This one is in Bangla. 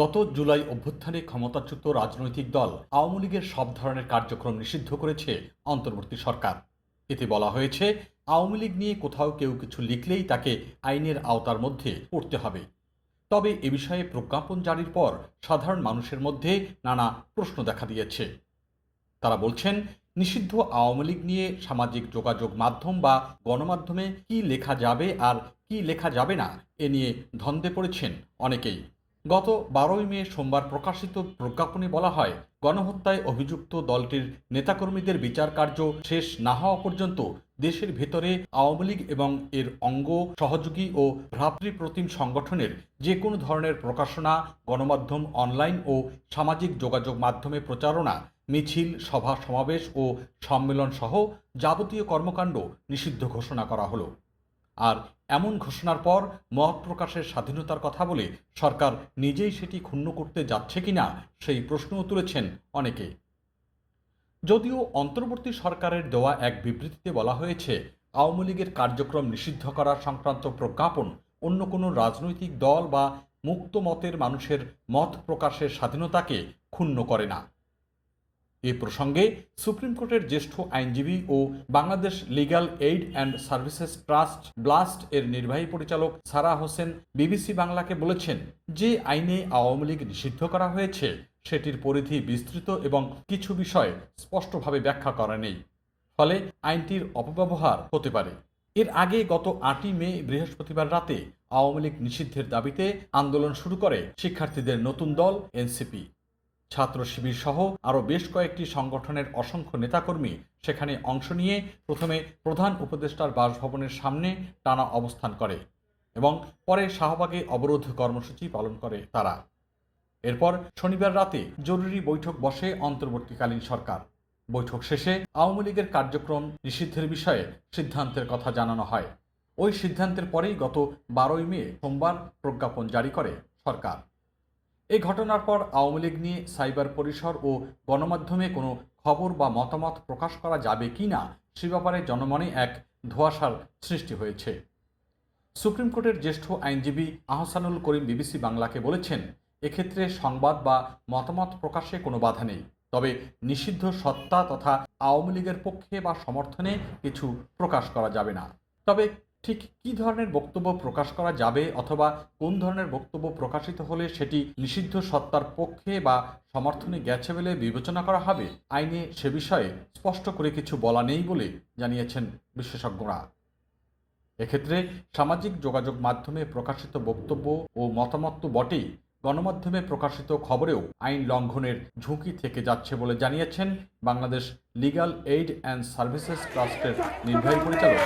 গত জুলাই অভ্যুত্থানে ক্ষমতাচ্যুত রাজনৈতিক দল আওয়ামী লীগের সব ধরনের কার্যক্রম নিষিদ্ধ করেছে অন্তর্বর্তী সরকার। এতে বলা হয়েছে, আওয়ামী লীগ নিয়ে কোথাও কেউ কিছু লিখলেই তাকে আইনের আওতার মধ্যে পড়তে হবে। তবে এ বিষয়ে প্রজ্ঞাপন জারির পর সাধারণ মানুষের মধ্যে নানা প্রশ্ন দেখা দিয়েছে। তারা বলছেন, নিষিদ্ধ আওয়ামী লীগ নিয়ে সামাজিক যোগাযোগ মাধ্যম বা গণমাধ্যমে কি লেখা যাবে আর কি লেখা যাবে না? এ নিয়ে ধন্দে পড়েছেন অনেকেই। গত বারোই মে সোমবার প্রকাশিত প্রজ্ঞাপনে বলা হয়, গণহত্যায় অভিযুক্ত দলটির নেতাকর্মীদের বিচার কার্য শেষ না হওয়া পর্যন্ত দেশের ভেতরে আওয়ামী লীগ এবং এর অঙ্গ সহযোগী ও ভ্রাতৃপ্রতিম সংগঠনের যে কোনো ধরনের প্রকাশনা, গণমাধ্যম অনলাইন ও সামাজিক যোগাযোগ মাধ্যমে প্রচারণা, মিছিল, সভা সমাবেশ ও সম্মেলন সহ যাবতীয় কর্মকাণ্ড নিষিদ্ধ ঘোষণা করা হলো। আর এমন ঘোষণার পর মত প্রকাশের স্বাধীনতার কথা বলে সরকার নিজেই সেটি ক্ষুণ্ণ করতে যাচ্ছে কিনা সেই প্রশ্নও তুলেছেন অনেকে। যদিও অন্তর্বর্তী সরকারের দেওয়া এক বিবৃতিতে বলা হয়েছে, আওয়ামী লীগের কার্যক্রম নিষিদ্ধ করা সংক্রান্ত প্রজ্ঞাপন অন্য কোনো রাজনৈতিক দল বা মুক্ত মতের মানুষের মত প্রকাশের স্বাধীনতাকে ক্ষুণ্ণ করে না। এ প্রসঙ্গে সুপ্রিম কোর্টের জ্যেষ্ঠ আইনজীবী ও Bangladesh legal aid and services trust BLAST এর নির্বাহী পরিচালক সারা হোসেন বিবিসি বাংলাকে বলেছেন যে আইনে আওয়ামী লীগ নিষিদ্ধ করা হয়েছে, সেটির পরিধি বিস্তৃত এবং কিছু বিষয় স্পষ্টভাবে ব্যাখ্যা করা নেই। ফলে আইনটির অপব্যবহার হতে পারে। এর আগে গত আটই মে বৃহস্পতিবার রাতে আওয়ামী লীগ নিষিদ্ধের দাবিতে আন্দোলন শুরু করে শিক্ষার্থীদের নতুন দল এনসিপি। ছাত্র শিবির সহ আরও বেশ কয়েকটি সংগঠনের অসংখ্য নেতাকর্মী সেখানে অংশ নিয়ে প্রথমে প্রধান উপদেষ্টার বাসভবনের সামনে টানা অবস্থান করে এবং পরে শাহবাগে অবরোধ কর্মসূচি পালন করে তারা। এরপর শনিবার রাতে জরুরি বৈঠক বসে অন্তর্বর্তীকালীন সরকার। বৈঠক শেষে আওয়ামী লীগের কার্যক্রম নিষিদ্ধের বিষয়ে সিদ্ধান্তের কথা জানানো হয়। ওই সিদ্ধান্তের পরেই গত বারোই মে সোমবার প্রজ্ঞাপন জারি করে সরকার। এই ঘটনার পর আওয়ামী লীগ নিয়ে সাইবার পরিসর ও গণমাধ্যমে কোনো খবর বা মতামত প্রকাশ করা যাবে কি না, সে ব্যাপারে জনমনে এক ধোঁয়াশার সৃষ্টি হয়েছে। সুপ্রিম কোর্টের জ্যেষ্ঠ আইনজীবী আহসানুল করিম বিবিসি বাংলাকে বলেছেন, এক্ষেত্রে সংবাদ বা মতামত প্রকাশে কোনো বাধা নেই, তবে নিষিদ্ধ সত্তা তথা আওয়ামী লীগের পক্ষে বা সমর্থনে কিছু প্রকাশ করা যাবে না। তবে ঠিক কি ধরনের বক্তব্য প্রকাশ করা যাবে অথবা কোন ধরনের বক্তব্য প্রকাশিত হলে সেটি নিষিদ্ধ সত্তার পক্ষে বা সমর্থনে গেছে বলে বিবেচনা করা হবে? আইনে সে বিষয়ে স্পষ্ট করে কিছু বলা নেই বলে জানিয়েছেন বিশেষজ্ঞরা। এক্ষেত্রে সামাজিক যোগাযোগ মাধ্যমে প্রকাশিত বক্তব্য ও মতামত তো বটেই গণমাধ্যমে প্রকাশিত খবরেও আইন লঙ্ঘনের ঝুঁকি থেকে যাচ্ছে বলে জানিয়েছেন Bangladesh legal aid and services ট্রাস্টের নির্বাহী পরিচালক